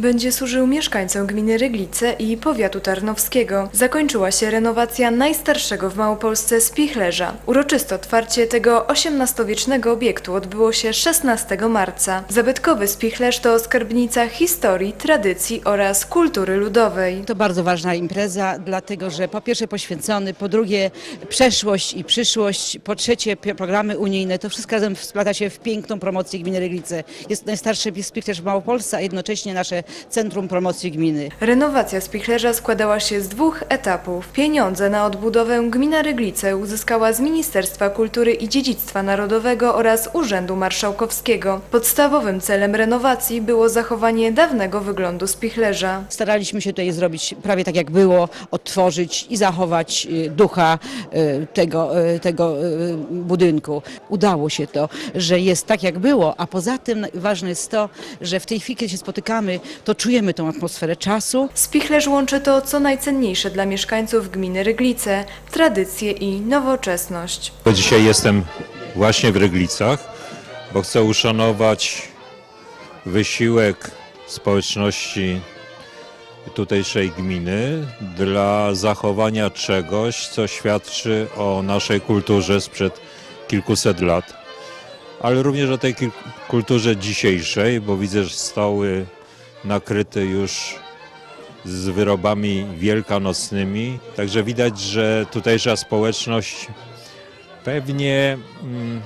będzie służył mieszkańcom gminy Ryglice i powiatu tarnowskiego. Zakończyła się renowacja najstarszego w Małopolsce spichlerza. Uroczyste otwarcie tego XVIII-wiecznego obiektu odbyło się 16 marca. Zabytkowy spichlerz to skarbnica historii, tradycji oraz kultury ludowej. To bardzo ważna impreza, dlatego że po pierwsze poświęcony, po drugie przeszłość i przyszłość, po trzecie programy unijne. To wszystko razem splata się w piękną promocję gminy Ryglice. Jest najstarszy spichlerz w Małopolsce, a jednocześnie nasze centrum promocji gminy. Renowacja spichlerza składała się z dwóch etapów. Pieniądze na odbudowę gmina Ryglice uzyskała z Ministerstwa Kultury i Dziedzictwa Narodowego oraz Urzędu Marszałkowskiego. Podstawowym celem renowacji było zachowanie dawnego wyglądu spichlerza. Staraliśmy się tutaj zrobić prawie tak jak było, odtworzyć i zachować y, ducha y, tego, y, tego budynku. Udało się to, że jest tak jak było, a poza tym ważne jest to, że w tej chwili, kiedy się spotykamy, to czujemy tą atmosferę czasu, Spichlerz łączy to, co najcenniejsze dla mieszkańców gminy Ryglice – tradycję i nowoczesność. Bo dzisiaj jestem właśnie w Ryglicach, bo chcę uszanować wysiłek społeczności tutejszej gminy dla zachowania czegoś, co świadczy o naszej kulturze sprzed kilkuset lat, ale również o tej kulturze dzisiejszej, bo widzę, że stoły nakryte już z wyrobami wielkanocnymi, także widać, że tutejsza społeczność pewnie mm,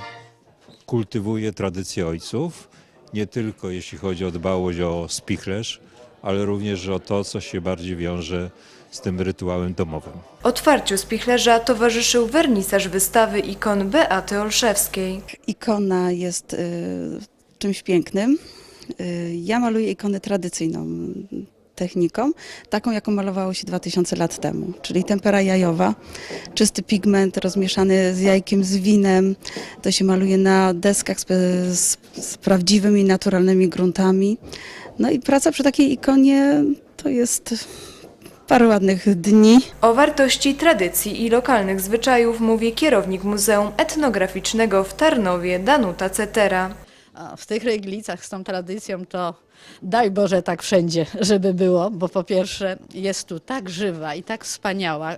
kultywuje tradycję ojców, nie tylko jeśli chodzi o dbałość o spichlerz, ale również o to, co się bardziej wiąże z tym rytuałem domowym. Otwarciu spichlerza towarzyszył wernisaż wystawy ikon Beaty Olszewskiej. Ikona jest y, czymś pięknym. Y, ja maluję ikonę tradycyjną techniką, taką jaką malowało się 2000 lat temu, czyli tempera jajowa, czysty pigment rozmieszany z jajkiem, z winem. To się maluje na deskach z, z, z prawdziwymi, naturalnymi gruntami. No i praca przy takiej ikonie to jest parę ładnych dni. O wartości tradycji i lokalnych zwyczajów mówi kierownik Muzeum Etnograficznego w Tarnowie Danuta Cetera. W tych reglicach z tą tradycją to daj Boże tak wszędzie, żeby było, bo po pierwsze jest tu tak żywa i tak wspaniała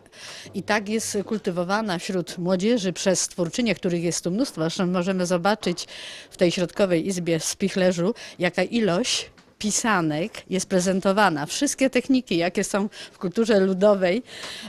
i tak jest kultywowana wśród młodzieży przez twórczynie, których jest tu mnóstwo. Zresztą możemy zobaczyć w tej środkowej izbie w Spichlerzu, jaka ilość pisanek jest prezentowana. Wszystkie techniki, jakie są w kulturze ludowej,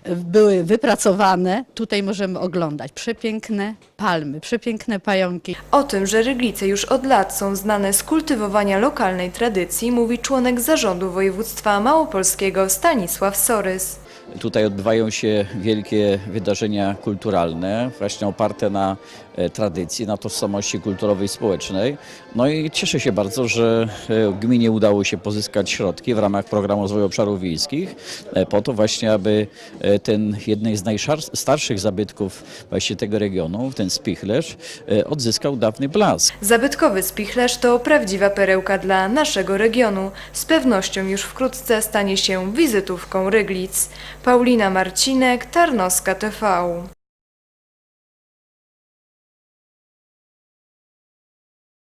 e, były wypracowane. Tutaj możemy oglądać przepiękne palmy, przepiękne pająki. O tym, że Ryglice już od lat są znane z kultywowania lokalnej tradycji, mówi członek zarządu województwa małopolskiego Stanisław Sorys. Tutaj odbywają się wielkie wydarzenia kulturalne, właśnie oparte na e, tradycji, na tożsamości kulturowej i społecznej. No i cieszę się bardzo, że e, gminie udało się pozyskać środki w ramach programu rozwoju obszarów wiejskich e, po to właśnie, aby ten jednej z najstarszych zabytków właśnie tego regionu, ten spichlerz, odzyskał dawny blask. Zabytkowy spichlerz to prawdziwa perełka dla naszego regionu. Z pewnością już wkrótce stanie się wizytówką Ryglic. Paulina Marcinek, Tarnowska TV.